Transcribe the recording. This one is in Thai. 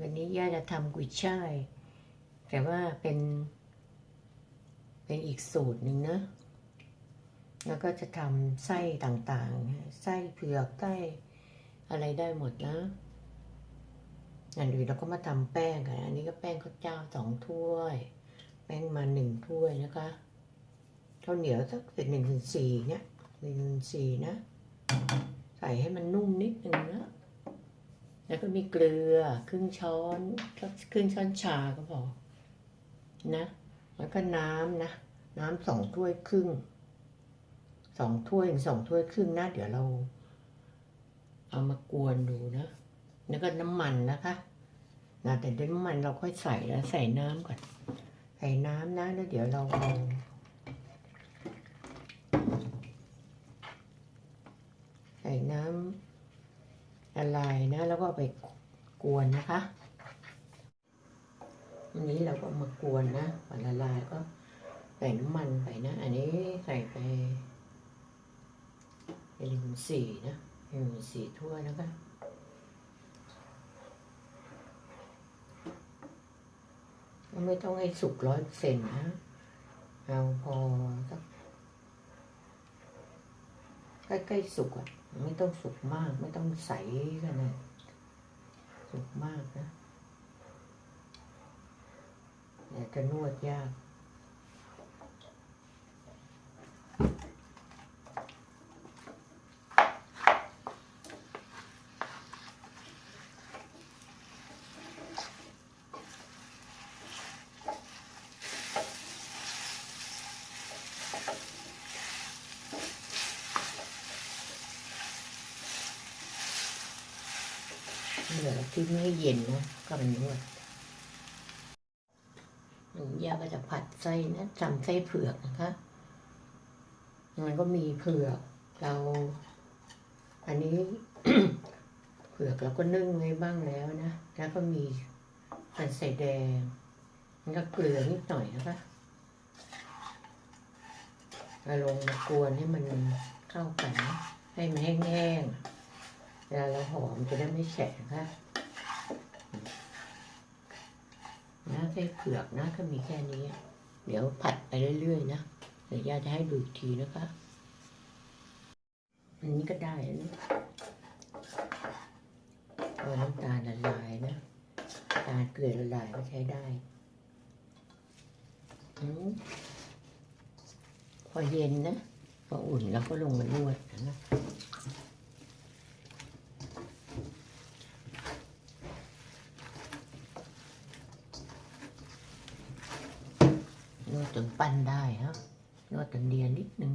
วันนี้ย่าจะทำกุยช่าย แต่ว่าเป็น เป็นอีกสูตรหนึ่งนะ แล้วก็จะทำไส้ต่างๆ ไส้เผือกไส้อะไรได้หมดนะอันอื่นเราก็มาทำแป้งกัน อันนี้ก็แป้งข้าวเจ้าสองถ้วย แป้งมาหนึ่งถ้วยนะคะข้าวเหนียวสักเป็นหนึ่งถึงสี่เนี่ยหนึ่งถึงสี่นะ ใส่ให้มันนุ่มนิดนึงนะ แล้วก็มีเกลือครึ่งช้อนครึ่งช้อนชาก็พอนะ แล้วก็น้ำนะ น้ำสองถ้วยครึ่งสองถ้วยถึงสองถ้วยครึ่งนะเดี๋ยวเรา เอามากวนดูนะ แล้วก็น้ำมันนะคะนะแต่เดนน้ำมันเราค่อยใส่แล้วใส่น้ำก่อน ใส่น้ำนะแล้วเดี๋ยวเราเอาใส่น้ำ ละลายนะ แล้วก็ไปกวนนะคะ อันนี้เราก็มากวนนะพอละลายก็ใส่น้ำมันไปนะ อันนี้ใส่ไปเป็นหนึ่งสี่นะหนึ่งสี่ถ้วยนะคะไม่ต้องให้สุกร้อยเซนนะ เอาพอสักใกล้ๆสุกอะ ไม่ต้องสุกมาก ไม่ต้องใสกันนะสุกมากนะแต่จะนวดยาก เหลือที่ไม่เย็นนะก็มันนวดอันนี้ย่าก็จะผัดไส้นะทำไส้เผือกนะคะ มันก็มีเผือกเรา อันนี้เผือกเราก็นึ่งไว้บ้างแล้วนะ แล้วก็มีผัดใส่แดงแล้วก็เกลือนิดหน่อยนะคะเอาลงมากวนให้มันเข้ากัน ให้มันแห้งๆ เวลาเราหอมจะได้ไม่แฉะค่ะนะไส้เผือกนะก็มีแค่นี้ เดี๋ยวผัดไปเรื่อยๆนะเดี๋ยวย่าจะให้ดูอีกทีนะคะอันนี้ก็ได้นะเอาน้ำตาลละลายนะตาลเกลือละลายก็ใช้ได้อืมพอเย็นนะ พออุ่นเราก็ลงมานวดนะ แล้วยอดตันเดียนนิดนึง